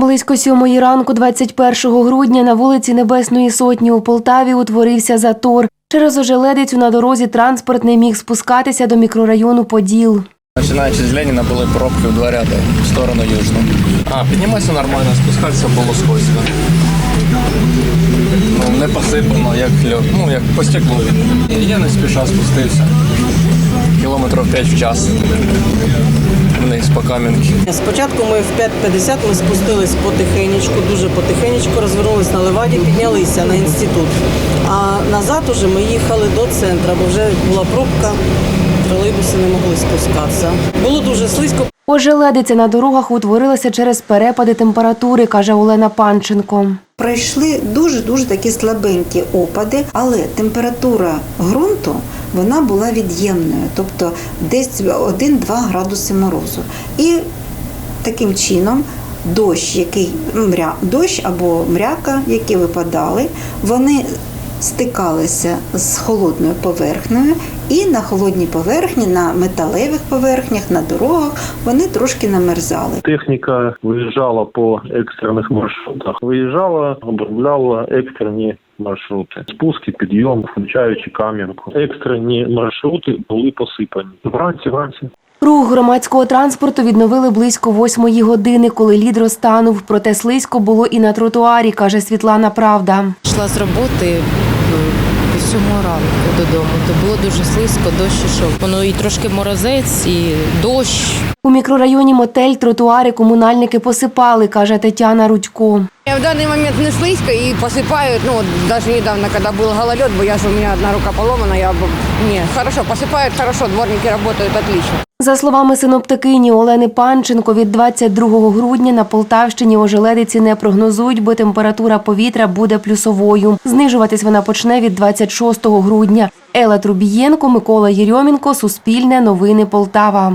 Близько сьомої ранку, 21 грудня, на вулиці Небесної Сотні у Полтаві утворився затор. Через ожеледицю на дорозі транспорт не міг спускатися до мікрорайону Поділ. Починаючи з Леніна були пробки в два ряди в сторону Южну. А, підніматися нормально, спускатися було скользко. Ну, не посипано, як льод. Ну, як по стеклу. Я не спіша спустився. Кілометрів 5 в час. Вниз по кам'янки. Спочатку ми в 5.50 ми спустились потихенечку, дуже потихенечку, розвернулись на леваді, піднялися на інститут. А назад уже ми їхали до центру, бо вже була пробка, тролейбуси не могли спускатися. Було дуже слизько. Ожеледиця на дорогах утворилася через перепади температури, каже Олена Панченко. Пройшли дуже-дуже такі слабенькі опади, але температура ґрунту вона була від'ємною, тобто десь 1-2 градуси морозу. І таким чином дощ, який мря, дощ або мряка, які випадали, вони стикалися з холодною поверхнею, і на холодній поверхні, на металевих поверхнях, на дорогах вони трошки намерзали. Техніка виїжджала по екстрених маршрутах, виїжджала, обробляла екстрені маршрути, спуски, підйом, включаючи кам'янку. Екстрені маршрути були посипані. Вранці, вранці. Рух громадського транспорту відновили близько восьмої години, коли лід розтанув. Проте слизько було і на тротуарі, каже Світлана Правда. Йшла з роботи сьомого ранку додому. То було дуже слизько, дощ ішов. Воно і трошки морозець, і дощ. У мікрорайоні Мотель тротуари комунальники посипали, каже Тетяна Рудько. Я в данный момент не слизко и посыпают, ну вот даже недавно, когда был гололед, бо я же у меня одна рука поломана, я бы... Не, хорошо, посыпают хорошо, дворники работают отлично. За словами синоптикині Олени Панченко, від 22 грудня на Полтавщині ожеледиці не прогнозують, бо температура повітря буде плюсовою. Знижуватись вона почне від 26 грудня. Ела Трубієнко, Микола Єрьомінко, Суспільне, Новини Полтава.